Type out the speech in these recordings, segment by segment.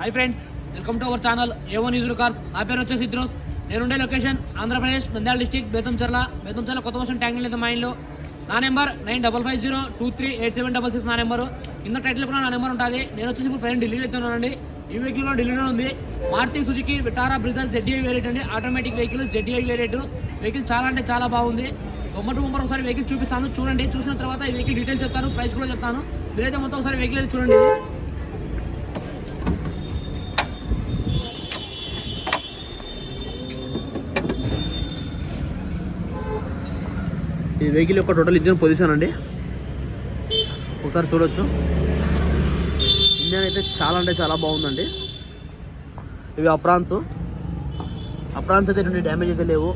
Hi friends welcome to our channel ఏవో news cars నా పేరు వచ్చేసి ఇద్రోస్. నేనుండే లొకేషన్ ఆంధ్రప్రదేశ్ నంద్యాల డిస్టిక్ బేతంచర్ల బేతంచర్ల కొత్త వర్షం ట్యాంక్ లేదు మా ఇంట్లో. నా number nine double five zero two three eight seven double six నా నెంబర్ కింద టైటిల్ కూడా నా నెంబర్ ఉంటుంది. నేను వచ్చేసి ఇప్పుడు ప్రజెంట్ ఢిల్లీలో అవుతున్నానండి ఈ వెహికల్ కూడా ఢిల్లీలో ఉంది. Maruti Suzuki Vitara Brezzas ZDI variant అండి. Automatic vehicle ZDI variant vehicle చాలా అంటే చాలా బాగుంది. బొమ్మటి బొమ్మరు ఒకసారి వెహికల్ చూపిస్తాను. చూడండి. చూసిన తర్వాత ఈ వెహికల్ డీటెయిల్స్ చెప్తాను. ప్రైస్ కూడా చెప్తాను. మీరైతే మొత్తం ఒకసారి వెహికల్ చూడండి. ఈ వెహికల్ యొక్క టోటల్ ఇంజిన్ పొజిషన్ అండి. ఒకసారి చూడొచ్చు. ఇంజన్ అయితే చాలా అంటే చాలా బాగుందండి. ఇవి అప్రాన్స్. అప్రాన్స్ అయితే ఎటువంటి డ్యామేజ్ అయితే లేవు.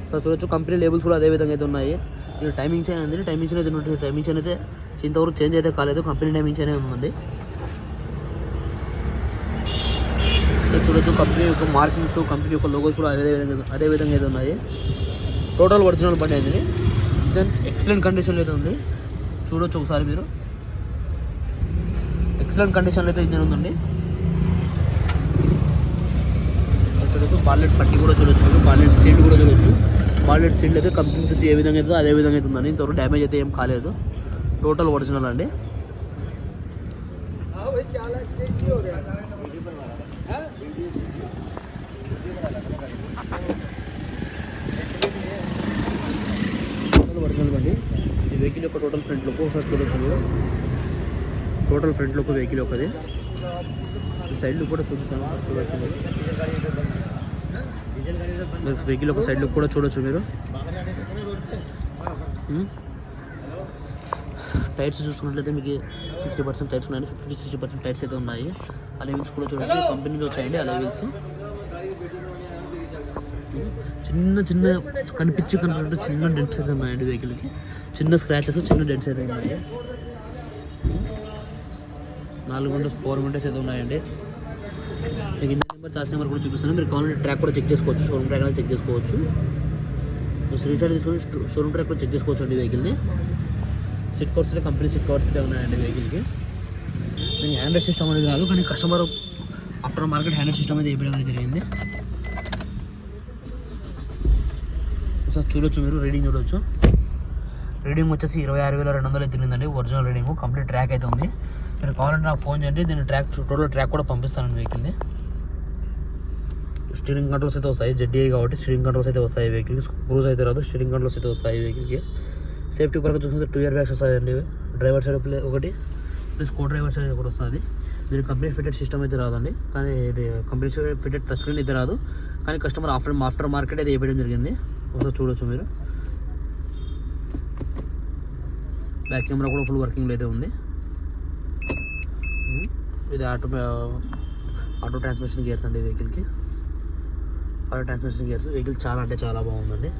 ఒకసారి చూడొచ్చు. కంపెనీ లేబుల్స్ కూడా అదే విధంగా అయితే ఉన్నాయి. ఇది టైమింగ్ చైన్ ఉంది టైమింగ్ చైన్ అయితే టైమింగ్స్ టైమింగ్ చైన్ అయితే ఇంతవరకు చేంజ్ అయితే కాలేదు. కంపెనీ టైమింగ్ చైన్ ఉందండి చూడొచ్చు. కంపెనీ యొక్క మార్కింగ్స్ కంపెనీ యొక్క లోగోస్ కూడా అదే విధంగా అదే విధంగా అయితే ఉన్నాయి. టోటల్ ఒరిజినల్ బండి అయింది. దెన్ ఎక్సలెంట్ కండిషన్లో అయితే ఉంది. చూడొచ్చు ఒకసారి మీరు. ఎక్సలెంట్ కండిషన్లో అయితే ఇంజన్ ఉందండి. చూడొచ్చు బాలెట్ పట్టి కూడా చూడొచ్చు బాలెట్ సీట్ కూడా చూడొచ్చు. బాలెట్ సీట్లు అయితే కంపెనీ చూసి ఏ విధంగా అయితే అదే విధంగా అయితే ఇంతవరకు డ్యామేజ్ అయితే ఏం కాలేదు. టోటల్ ఒరిజినల్ అండి టోటల్ ఒరిజినల్ బండి ఈ వెహికల్ యొక్క టోటల్ ఫ్రంట్ లుక్ ఒకసారి చూడొచ్చు మీరు టోటల్ ఫ్రంట్ లుక్ వెహికల్ ఒకది సైడ్ లుక్ కూడా చూపిస్తాను చూడొచ్చు మీరు. వెహికల్ ఒక సైడ్ లుక్ కూడా చూడొచ్చు మీరు. Hmm? టైర్స్ చూసుకున్నట్లయితే మీకు సిక్స్టీ పర్సెంట్ టైర్స్ ఉన్నాయి ఫిఫ్టీ సిక్స్టీ పర్సెంట్ టైర్స్ అయితే ఉన్నాయి. అలెవెల్స్ కూడా చూడొచ్చు కంపెనీలో వచ్చాయండి అలెవెల్స్ చిన్న చిన్న కనిపించి కనిపినట్టు చిన్న డెంట్స్ అయితే ఉన్నాయండి వెహికల్కి చిన్న స్క్రాచెస్ చిన్న డెంట్స్ అయితే ఉన్నాయి. నాలుగు విండోస్ ఫోర్ విండోస్ అయితే ఉన్నాయండి. మీకు ఇంత నెంబర్ చార్జ్ నెంబర్ కూడా చూపిస్తాను మీరు కావాలంటే ట్రాక్ కూడా చెక్ చేసుకోవచ్చు. షోరూమ్ ట్రాక్ అనేది చెక్ చేసుకోవచ్చు. మీరు తీసుకొని షోరూమ్ ట్రాక్ కూడా చెక్ చేసుకోవచ్చు అండి వెహికల్ని సిట్ కవర్స్ అయితే కంపెనీ సిట్ కవర్స్ అయితే ఉన్నాయండి వెహికల్కి నేను హ్యాండ్రెడ్ సిస్టమ్ అనేది కాదు కానీ customer after market Android system అయితే వేయడం అనేది జరిగింది ఒకసారి చూడొచ్చు మీరు రీడింగ్ చూడొచ్చు. రీడింగ్ వచ్చేసి ఇరవై ఆరు వేల రెండు వందలు తిరిగిందండి ఒరిజినల్ రీడింగ్ కంప్లీట్ ట్రాక్ అయితే ఉంది. మీరు కావాలంటే నాకు ఫోన్ చేయండి దీని ట్రాక్ టోటల్ ట్రాక్ కూడా పంపిస్తాను వెహికల్ని. స్టీరింగ్ కంట్రోల్స్ అయితే వస్తాయి జెడ్డీఐ కాబట్టి స్టీరింగ్ కంట్రోల్స్ అయితే వస్తాయి వెహికల్కి క్రూజ్ అయితే రాదు స్టీరింగ్ కంట్రోల్స్ అయితే వస్తాయి వెహికల్కి. సేఫ్టీ పరంగా చూసుకుంటే టూ ఇయర్ బ్యాగ్స్ వస్తాయండి డ్రైవర్ సైడ్ ప్లే ఒకటి ప్లస్ కో డ్రైవర్ సైడ్ కూడా వస్తుంది. దీని కంపెనీ ఫిటెడ్ సిస్టమ్ అయితే రాదండి కానీ ఇది కంపెనీ ఫిటెడ్ టచ్ స్క్రీన్ అయితే రాదు కానీ కస్టమర్ ఆఫ్టర్ ఆఫ్టర్ మార్కెట్ అయితే వేయడం జరిగింది. ఒకసారి చూడొచ్చు మీరు. బ్యాక్ కెమెరా కూడా ఫుల్ వర్కింగ్లో అయితే ఉంది. Hmm. ఇది ఆటో ఆటో ట్రాన్స్మిషన్ గేర్స్ అండి వెహికల్కి ఆటో ట్రాన్స్మిషన్ గేర్స్ వెహికల్ చాలా అంటే చాలా బాగుందండి.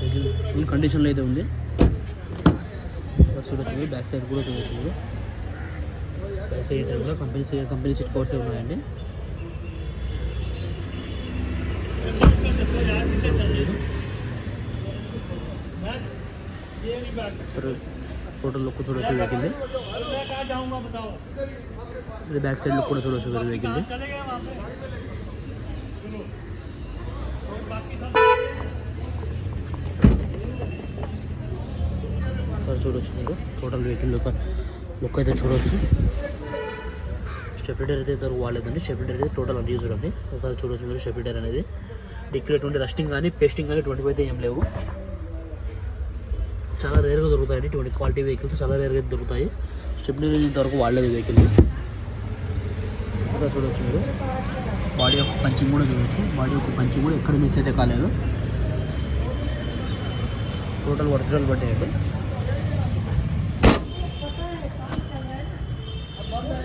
వెహికల్ ఫుల్ కండిషన్లో అయితే ఉంది. చూడొచ్చు మీరు బ్యాక్ సైడ్ కూడా చూడొచ్చు మీరు. బ్యాక్ సైడ్ కూడా కంపెనీ కంపెనీ సీట్ కవర్స్ ఉన్నాయండి. చూడొచ్చు మీరు. టోటల్ లుక్ చూడొచ్చు వెహికల్ ఇది బ్యాక్ సైడ్ లుక్ కూడా చూడొచ్చు మీరు వెహికల్ చూడొచ్చు మీరు. టోటల్ వెహికల్ లుక్ లుక్ అయితే చూడొచ్చు. స్టెప్లిటర్ అయితే ఇద్దరు వాడలేదండి. స్టెప్లిటర్ అయితే టోటల్ అన్యూజ్డ్ అండి. ఒకసారి చూడొచ్చు మీరు స్టెప్లిటర్ అనేది. డిక్కీలో ఎటువంటి రస్టింగ్ కానీ పేస్టింగ్ కానీ ఇటువంటివి అయితే ఏం లేవు. చాలా రేర్గా దొరుకుతాయండి ఇటువంటి క్వాలిటీ వెహికల్స్ చాలా రేర్గా దొరుకుతాయి. స్టెప్లిటర్ ఇంతవరకు వాడలేదు వెహికల్ ఒకసారి చూడొచ్చు మీరు. బాడీ యొక్క పంచింగ్ కూడా చూడొచ్చు. బాడీ యొక్క పంచింగ్ కూడా ఎక్కడ మిస్ అయితే కాలేదు. టోటల్ ఒరిజినల్ బడ్డే అండి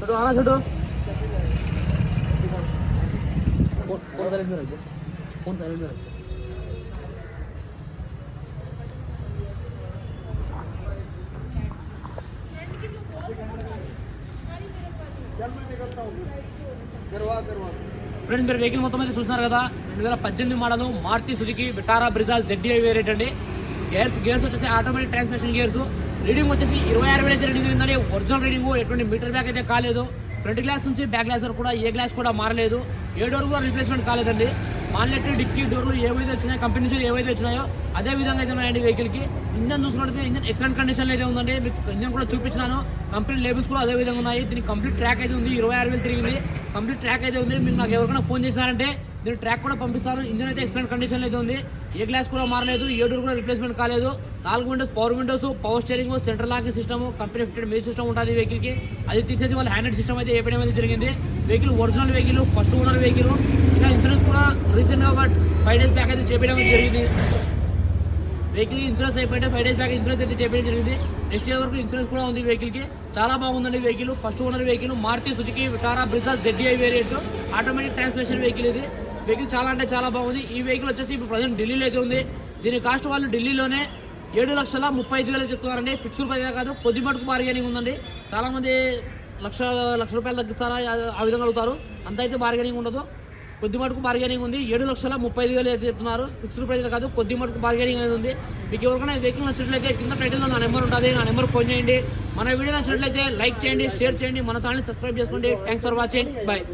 ছোট আনা ছোট ఫ్రెండ్స్ మీరు వెహికల్ మొత్తం అయితే చూస్తున్నారు కదా. రెండు వేల పద్దెనిమిది model Maruti Suzuki Vitara Brezza ZD variant అండి. గేర్స్ గేర్స్ వచ్చేసి ఆటోమేటిక్ ట్రాన్స్మిషన్ గేర్స్ రీడింగ్ వచ్చేసి ఇరవై ఆరు వేలు అయితే రీడింగ్ ఉందని ఒరిజినల్ రీడింగ్ ఎటువంటి మీటర్ బ్యాక్ అయితే కాలేదు. ఫ్రంట్ గ్లాస్ నుంచి బ్యాక్ గ్లాస్ వరకు కూడా ఏ గ్లాస్ కూడా మారలేదు. ఏ డోర్ కూడా రిప్లేస్మెంట్ కాలేదండి. మాన్లెట్ డిక్కీ డోర్లు ఏవైతే వచ్చినాయో కంపెనీ నుంచి ఏవైతే వచ్చినాయో అదే విధంగా అయితే ఉన్నాయండి వెహికల్కి. ఇంజన్ చూసుకుంటే ఇంజన్ ఎక్సలెంట్ కండిషన్లో అయితే ఉందండి. మీకు ఇంజన్ కూడా చూపించినాను. కంపెనీ లేబుల్స్ కూడా అదే విధంగా ఉన్నాయి. దీనికి కంప్లీట్ ట్రాక్ అయితే ఉంది. ఇరవై ఆరు వేలు తిరిగింది. కంప్లీట్ ట్రాక్ అయితే ఉంది. మీరు నాకు ఎవరికైనా ఫోన్ చేశారంటే దీని ట్రాక్ కూడా పంపిస్తారు. ఇంజన్ అయితే ఎక్సలెంట్ కండిషన్ అయితే ఉంది. ఏ గ్లాస్ కూడా మారలేదు. ఏ డోర్ కూడా రిప్లేస్మెంట్ కాలేదు. నాలుగు windows power windows power steering central locking system company fitted music system ఉంటుంది వెహికల్కి అది తీసేసి వాళ్ళ హ్యాండెడ్ సిస్టమ్ అయితే ఏపీ అయితే జరిగింది. Vehicle original vehicle first owner vehicle ఇంకా ఇన్సూరెన్స్ కూడా రీసెంట్గా ఒక ఫైవ్ డేస్ బ్యాక్ అయితే చేపించడం జరిగింది. వెహికల్ ఇన్సూరెన్స్ అయిపోయింటే ఫైవ్ డేస్ బ్యాక్ ఇన్సూరెన్స్ అయితే చేపించడం జరిగింది. నెక్స్ట్ ఇయర్ వరకు ఇన్సూరెన్స్ కూడా ఉంది వెహికల్కి చాలా బాగుందండి vehicle first owner vehicle Maruti Suzuki Vitara Brezza ZDi variant automatic transmission vehicle ఇది. వెహికల్ చాలా అంటే చాలా బాగుంది. ఈ వెహికల్ వచ్చేసి ఇప్పుడు ప్రజెంట్ ఢిల్లీలో అయితే ఉంది. దీని కాస్ట్ వాళ్ళు ఢిల్లీలోనే ఏడు లక్షల ముప్పై ఐదు వేలు చెప్తున్నారండి. ఫిక్స్డ్ ప్రైస్ కాదు కొద్ది మటుకు బార్గెనింగ్ ఉందండి. చాలామంది లక్ష లక్ష రూపాయలు తగ్గిస్తారా ఆ- విధంగా అడుగుతారు. అంత అయితే బార్గెనింగ్ ఉండదు. కొద్ది మటుకు బార్గెనింగ్ ఉంది. ఏడు లక్షల ముప్పై ఐదు వేలు అయితే చెప్తున్నారు. ఫిక్స్డ్ ప్రైస్ కాదు కొద్ది మటుకు బార్గెనింగ్ అనేది ఉంది. మీకు ఎవరికైనా వెహికల్ నచ్చినట్లయితే కింద టైటిల్లో నా నెంబర్ ఉంటుంది. నా నెంబర్ ఫోన్ చేయండి. మన వీడియో నచ్చినట్లయితే లైక్ చేయండి షేర్ చేయండి. మన ఛానల్ సబ్స్క్రైబ్ చేసుకోండి. Thanks for watching bye